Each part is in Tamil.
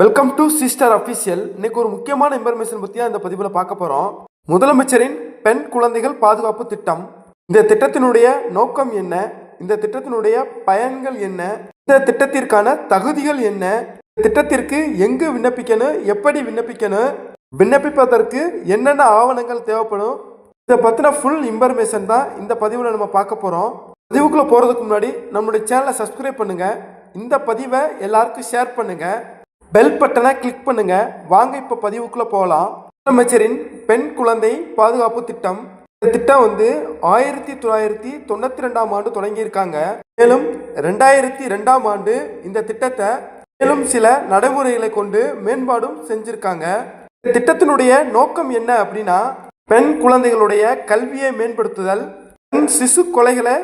வெல்கம் டு சிஸ்டர் அஃபிஷியல் இன்னைக்கு ஒரு முக்கியமான இன்ஃபர்மேஷன் பற்றி இந்த பதிவில் பார்க்க போகிறோம் முதலமைச்சரின் பெண் குழந்தைகள் பாதுகாப்பு திட்டம். இந்த திட்டத்தினுடைய நோக்கம் என்ன? இந்த திட்டத்தினுடைய பயன்கள் என்ன? இந்த திட்டத்திற்கான தகுதிகள் என்ன? இந்த திட்டத்திற்கு எங்கு விண்ணப்பிக்கணும்? எப்படி விண்ணப்பிக்கணும்? விண்ணப்பிப்பதற்கு என்னென்ன ஆவணங்கள் தேவைப்படும்? இதை பற்றின ஃபுல் இன்ஃபர்மேஷன் தான் இந்த பதிவில் நம்ம பார்க்க போகிறோம் பதிவுக்குள்ளே போகிறதுக்கு முன்னாடி நம்மளுடைய சேனலை சப்ஸ்கிரைப் பண்ணுங்கள் இந்த பதிவை எல்லாருக்கும் ஷேர் பண்ணுங்கள் பெல் பட்டனை கிளிக் பண்ணுங்க. வாங்க இப்போ பதிவுக்குள்ள போகலாம் முதலமைச்சரின் பெண் குழந்தை பாதுகாப்பு திட்டம். இந்த திட்டம் வந்து ஆயிரத்தி தொள்ளாயிரத்தி தொண்ணூத்தி ரெண்டாம் ஆண்டு தொடங்கியிருக்காங்க. மேலும் ரெண்டாயிரத்தி ரெண்டாம் ஆண்டு இந்த திட்டத்தை மேலும் சில நடைமுறைகளை கொண்டு மேம்பாடும் செஞ்சிருக்காங்க. இந்த திட்டத்தினுடைய நோக்கம் என்ன அப்படின்னா பெண் குழந்தைகளுடைய கல்வியை மேம்படுத்துதல் பெண் சிசு கொலைகளை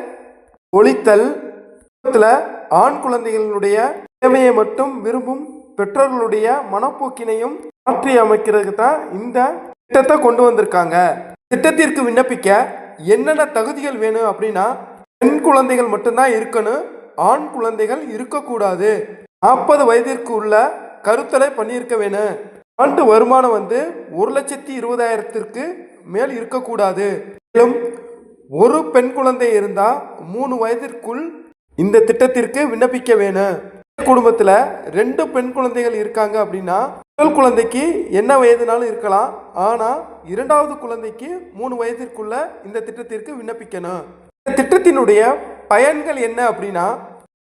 ஒழித்தல் ஆண் குழந்தைகளுடைய தேவையை மட்டும் விரும்பும் பெற்றோர்களுடைய மனப்போக்கினையும் மாற்றி அமைக்கிறதுக்கு தான் இந்த திட்டத்தை கொண்டு வந்திருக்காங்க. திட்டத்திற்கு விண்ணப்பிக்க என்னென்ன தகுதிகள் வேணும் அப்படின்னா பெண் குழந்தைகள் மட்டும்தான் இருக்கணும் ஆண் குழந்தைகள் இருக்கக்கூடாது. நாற்பது வயதிற்கு உள்ள கருத்தலை பண்ணியிருக்க வேணும். ஆண்டு வருமானம் வந்து ஒரு லட்சத்தி இருபதாயிரத்திற்கு மேல் இருக்கக்கூடாது. மேலும் ஒரு பெண் குழந்தை இருந்தால் மூணு வயதிற்குள் இந்த திட்டத்திற்கு விண்ணப்பிக்க வேணும். குடும்பத்தில் ரெண்டு பெண் குழந்தைகள் இருக்காங்க அப்படின்னா முதல் குழந்தைக்கு என்ன வயதுனாலும் இருக்கலாம். ஆனால் இரண்டாவது குழந்தைக்கு மூணு வயதிற்குள்ள இந்த திட்டத்திற்கு விண்ணப்பிக்கணும். இந்த திட்டத்தினுடைய பயன்கள் என்ன அப்படின்னா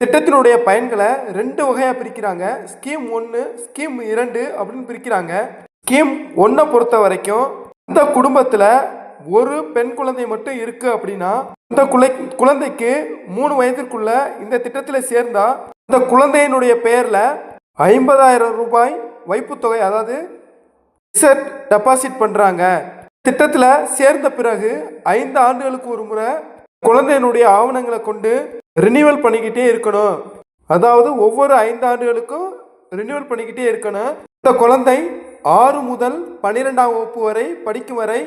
திட்டத்தினுடைய பயன்களை ரெண்டு வகையாக பிரிக்கிறாங்க. ஸ்கீம் ஒன்று ஸ்கீம் இரண்டு அப்படின்னு பிரிக்கிறாங்க. ஸ்கீம் ஒன்றை பொறுத்த வரைக்கும் இந்த குடும்பத்தில் ஒரு பெண் குழந்தை மட்டும் இருக்கு அப்படின்னா இந்த குழந்தைக்கு மூணு வயதிற்குள்ள இந்த திட்டத்தில் சேர்ந்தா இந்த குழந்தையினுடைய பெயரில் ஐம்பதாயிரம் ரூபாய் வைப்புத்தொகை அதாவது ஃபிக்ஸட் டெபாசிட் பண்ணுறாங்க திட்டத்தில் சேர்ந்த பிறகு ஐந்து ஆண்டுகளுக்கு ஒரு முறை குழந்தையினுடைய ஆவணங்களை கொண்டு ரினியூவல் பண்ணிக்கிட்டே இருக்கணும். அதாவது ஒவ்வொரு ஐந்து ஆண்டுகளுக்கும் ரினியூவல் பண்ணிக்கிட்டே இருக்கணும். இந்த குழந்தை ஆறு முதல் பன்னிரெண்டாம் வகுப்பு வரை படிக்கும் வரை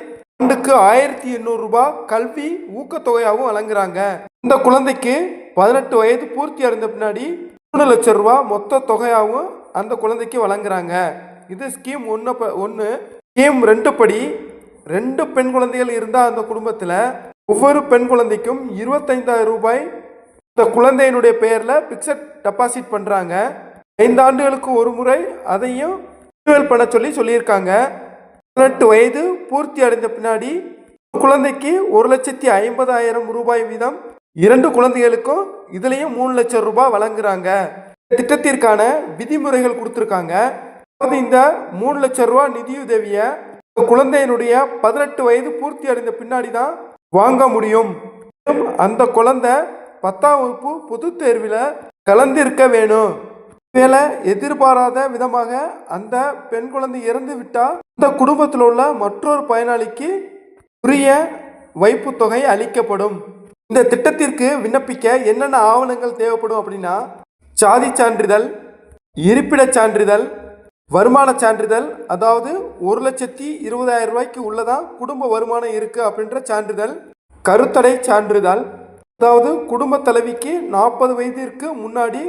ஆண்டுக்கு ஆயிரத்தி எண்ணூறு ரூபாய் கல்வி ஊக்கத்தொகையாகவும் வழங்குறாங்க. இந்த குழந்தைக்கு பதினெட்டு வயது பூர்த்தி அடைந்த பின்னாடி மூணு லட்சம் ரூபா மொத்த தொகையாகவும் அந்த குழந்தைக்கு வழங்குறாங்க. இது ஸ்கீம் ஒன்று ஒன்று ஸ்கீம் ரெண்டு படி. ரெண்டு பெண் குழந்தைகள் இருந்தால் அந்த குடும்பத்தில் ஒவ்வொரு பெண் குழந்தைக்கும் இருபத்தைந்தாயிரம் ரூபாய் இந்த குழந்தையினுடைய பெயரில் பிக்சட் டெபாசிட் பண்ணுறாங்க ஐந்து ஆண்டுகளுக்கு ஒரு முறை அதையும் ரினியூவல் பண்ண சொல்லி சொல்லியிருக்காங்க. பதினெட்டு வயது பூர்த்தி அடைந்த பின்னாடி குழந்தைக்கு ஒரு லட்சத்தி ஐம்பதாயிரம் ரூபாய் வீதம் இரண்டு குழந்தைகளுக்கும் இதுலேயும் மூணு லட்சம் ரூபாய் வழங்குறாங்க. இந்த திட்டத்திற்கான விதிமுறைகள் கொடுத்துருக்காங்க. அதாவது இந்த மூணு லட்சம் ரூபா நிதியுதவியை குழந்தையினுடைய பதினெட்டு வயது பூர்த்தி அடைந்த பின்னாடி தான் வாங்க முடியும். அந்த குழந்தை பத்தாம் வகுப்பு பொது தேர்வில் கலந்திருக்க வேணும். வேலை எதிர்பாராத விதமாக அந்த பெண் குழந்தை இறந்து விட்டால் அந்த குடும்பத்தில் உள்ள மற்றொரு பயனாளிக்கு உரிய வைப்புத் தொகை அளிக்கப்படும். இந்த திட்டத்திற்கு விண்ணப்பிக்க என்னென்ன ஆவணங்கள் தேவைப்படும் அப்படின்னா சாதி சான்றிதழ் இருப்பிடச் சான்றிதழ் வருமான சான்றிதழ் அதாவது ஒரு லட்சத்தி இருபதாயிரம் ரூபாய்க்கு உள்ளதான் குடும்ப வருமானம் இருக்குது அப்படின்ற சான்றிதழ் கருத்தடை சான்றிதழ் அதாவது குடும்ப தலைவிக்கு நாற்பது வயதிற்கு முன்னாடி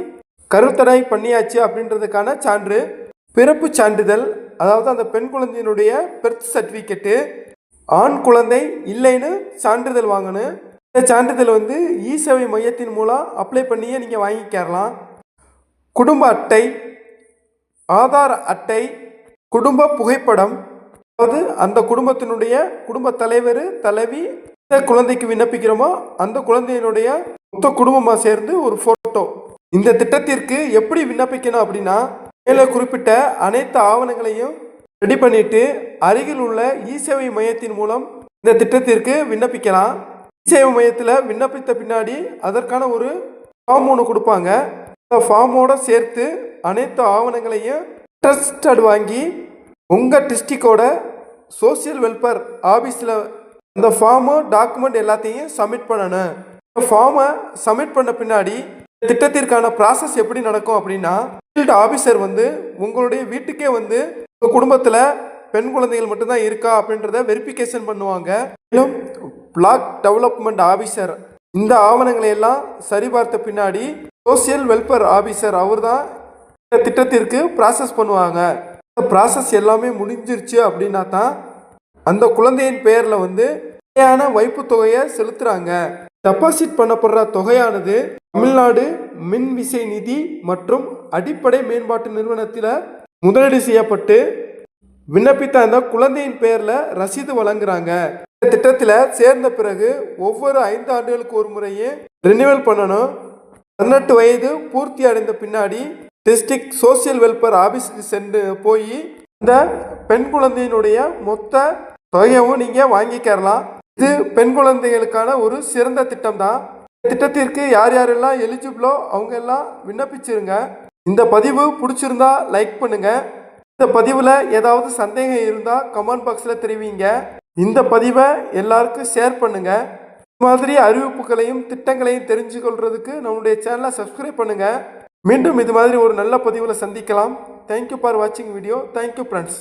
கருத்தடை பண்ணியாச்சு அப்படின்றதுக்கான சான்று பிறப்பு சான்றிதழ் அதாவது அந்த பெண் குழந்தையினுடைய பெர்த் சர்டிஃபிகேட்டு ஆண் குழந்தை இல்லைன்னு சான்றிதழ் வாங்கணும். இந்த சான்றிதழ் வந்து இ சேவை மையத்தின் மூலம் அப்ளை பண்ணியே நீங்கள் வாங்கிக்கிறலாம் குடும்ப அட்டை ஆதார் அட்டை குடும்ப புகைப்படம். அதாவது அந்த குடும்பத்தினுடைய குடும்ப தலைவர் தலைவி எந்த குழந்தைக்கு விண்ணப்பிக்கிறோமோ அந்த குழந்தையினுடைய மொத்த குடும்பமாக சேர்ந்து ஒரு ஃபோட்டோ இந்த திட்டத்திற்கு எப்படி விண்ணப்பிக்கணும் அப்படின்னா மேலே குறிப்பிட்ட அனைத்து ஆவணங்களையும் ரெடி பண்ணிட்டு அருகில் உள்ள இ சேவை மையத்தின் மூலம் இந்த திட்டத்திற்கு விண்ணப்பிக்கலாம். சேவை மையத்தில் விண்ணப்பித்த பின்னாடி அதற்கான ஒரு ஃபார்ம் ஒன்று கொடுப்பாங்க. அந்த ஃபார்மோட சேர்த்து அனைத்து ஆவணங்களையும் ட்ரஸ்டட் வாங்கி உங்கள் டிஸ்ட்ரிக்டோட சோசியல் வெல்ஃபேர் ஆஃபீஸில் அந்த ஃபார்மு டாக்குமெண்ட் எல்லாத்தையும் சப்மிட் பண்ணணும். இந்த ஃபார்மை சப்மிட் பண்ண பின்னாடி திட்டத்திற்கான ப்ராசஸ் எப்படி நடக்கும் அப்படின்னா ஃபீல்டு ஆஃபீஸர் வந்து உங்களுடைய வீட்டுக்கே வந்து உங்கள் குடும்பத்தில் பெண் குழந்தைகள் மட்டும்தான் இருக்கா அப்படின்றத வெரிஃபிகேஷன் பண்ணுவாங்க. மேலும் பிளாக் டெவலப்மெண்ட் ஆஃபீஸர் இந்த ஆவணங்களை எல்லாம் சரிபார்த்த பின்னாடி சோசியல் வெல்ஃபேர் ஆஃபீஸர் அவர் தான் இந்த திட்டத்திற்கு ப்ராசஸ் பண்ணுவாங்க. இந்த ப்ராசஸ் எல்லாமே முடிஞ்சிருச்சு அப்படின்னா தான் அந்த குழந்தையின் பெயரில் வந்து நிலையான வைப்பு தொகையை செலுத்துகிறாங்க டெபாசிட் பண்ணப்படுற தொகையானது தமிழ்நாடு மின் விசை நிதி மற்றும் அடிப்படை மேம்பாட்டு நிறுவனத்தில் முதலீடு செய்யப்பட்டு விண்ணப்பித்த அந்த குழந்தையின் பெயரில் ரசீது வழங்குறாங்க. திட்டத்தில் சேர்ந்த பிறகு ஒவ்வொரு ஐந்து ஆண்டுகளுக்கு ஒரு முறையே ரினிவல் பண்ணணும். பதினெட்டு வயது பூர்த்தி அடைந்த பின்னாடி டிஸ்ட்ரிக்ட் சோசியல் வெல்ஃபேர் ஆஃபீஸுக்கு சென்று போய் இந்த பெண் குழந்தையினுடைய மொத்த தொகையவும் நீங்கள் வாங்கிக்கிறலாம். இது பெண் குழந்தைகளுக்கான ஒரு சிறந்த திட்டம் தான் இந்த திட்டத்திற்கு யார் யாரெல்லாம் எலிஜிபிளோ அவங்க எல்லாம் விண்ணப்பிச்சிருங்க. இந்த பதிவு பிடிச்சிருந்தா லைக் பண்ணுங்கள் இந்த பதிவில் ஏதாவது சந்தேகம் இருந்தால் கமெண்ட் பாக்ஸில் தெரிவிங்க. இந்த பதிவை எல்லாருக்கும் ஷேர் பண்ணுங்கள் இது மாதிரி அறிவிப்புகளையும் திட்டங்களையும் தெரிஞ்சு கொள்றதுக்கு நம்முடைய சேனலை சப்ஸ்கிரைப் பண்ணுங்கள் மீண்டும் இது மாதிரி ஒரு நல்ல பதிவில் சந்திக்கலாம். தேங்க்யூ ஃபார் வாட்சிங் வீடியோ தேங்க்யூ ஃப்ரெண்ட்ஸ்